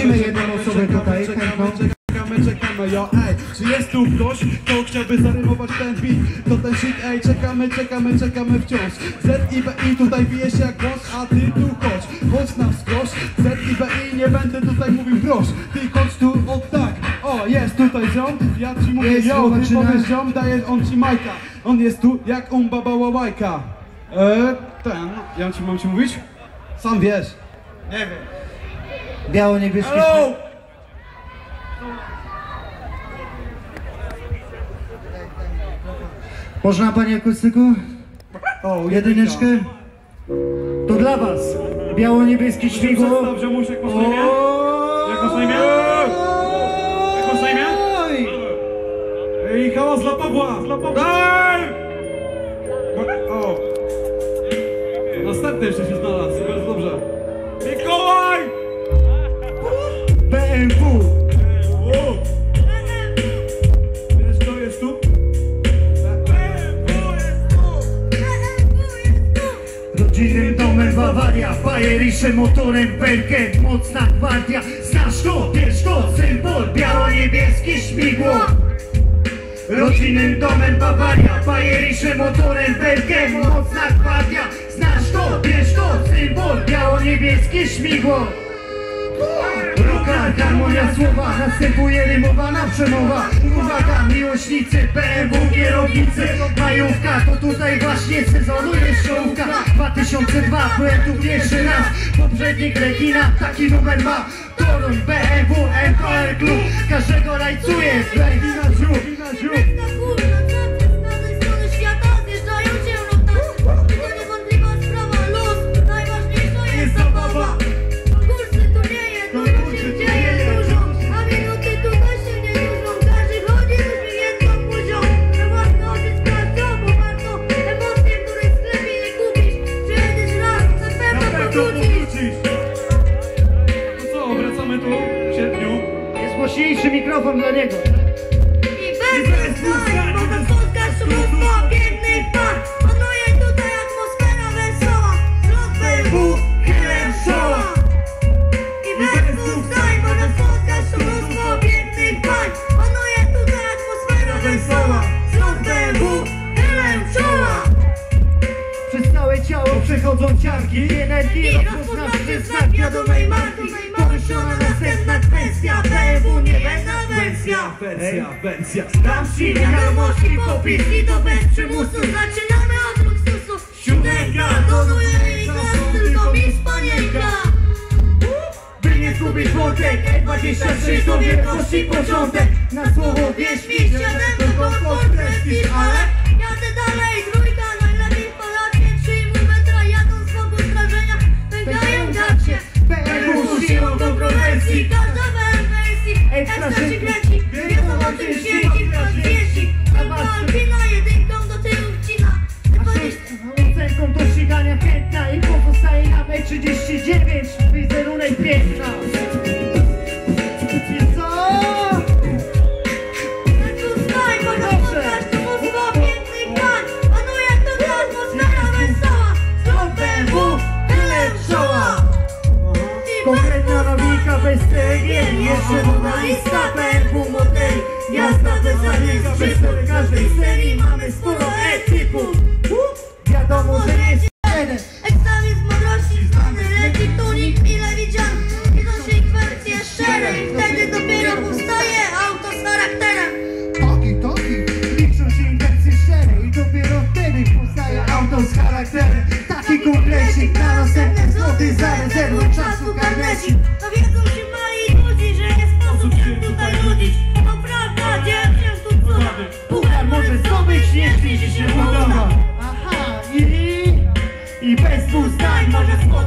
Musimy jedną osobę tutaj czekamy, chętną. czekamy, czekamy, jo, ej, czy jest tu ktoś, kto chciałby zarymować ten beat, to ten shit, ej, czekamy, czekamy, czekamy wciąż, Z i B i tutaj bije się jak głos, a ty tu chodź, chodź na wskroś, Z i B i nie będę tutaj mówił proś, ty chodź tu, o tak, o, jest tutaj ziom, ja ci mówię, Jest jo, ty powiesz ziom, daje on ci majka, on jest tu jak um baba łajka, e, ten, ja ci mam ci mówić? Sam wiesz. Nie wiem. Biało-niebieski Hello! Można panie akustyku? O, Jedyneczkę? To dla was. Biało-niebieski śmigło. Ziomuszek, masz na imię? Jak masz na imię? Imię? Ej, hałas dla Pawła! Dla Pawła! Daj! O! Następny jeszcze się znalazł, Fajeriszem, motorem, Bergen, mocna gwardia. Znasz to, wiesz to, symbol, biało-niebieski śmigło. Rodzinnym domem Bawaria, fajeriszem, motorem, Bergen, mocna gwardia. Znasz to, wiesz to, symbol, biało-niebieski śmigło. Harmonia słowa, następuje rymowana przemowa Uwaga, miłośnicy, BMW kierownicy. Majówka, to tutaj właśnie sezonu jest czołówka 2002, byłem tu pierwszy raz. Poprzednik Regina, taki numer ma. Toruń, BMW, MKR Klub Każdego rajcuje, Regina Żółw głośniejszy mikrofon dla niego. I bez znań, można spotkać mnóstwo pięknych par Panuje tutaj atmosfera wesoła. Zlot BMW, Helen Showa I bez znań, można spotkać mnóstwo pięknych par Panuje tutaj atmosfera wesoła. Helen Showa Przez całe ciało przechodzą ciarki. Energii rozpoznawczy znak wiadomej marki Poruszona następna kwestia. BMW będę pensja, pensja Tam silnie wiadomości popis i to bez przymusu. Zaczynamy od luksusu. Siódemka. Do złej tylko mi spanienka By nie zgubić wątek E26 to wielkości początek. Na słowo wieś mi siedem to komfort ale Jadę dalej, trójka najlepiej w palacie. Przyjmuj metra, jadą z obu strażenia. Pękają gacie. Pękają siłą kontrowersji Jeszcze długa lista PMP modeli Jazda bez analiz W każdej serii mamy sporo e-typu Wiadomo, że jest jeden. Egzamin z mądrości, znany leki tunik Ile widzian, widzą się ich wersje szczere I wtedy dopiero powstaje auto z charakterem. Toki, toki, liczą się im wersje szczere I dopiero wtedy powstaje auto z charakterem. Taki kompleksik na następne złoty Zarezerwuj czasu karnecik Dowiedzą się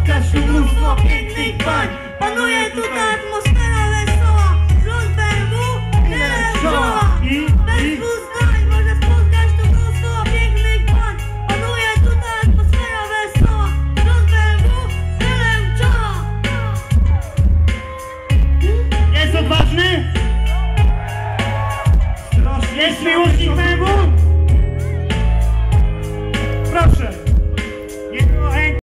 Każdy mnóstwo pięknych pań Panuje tutaj atmosfera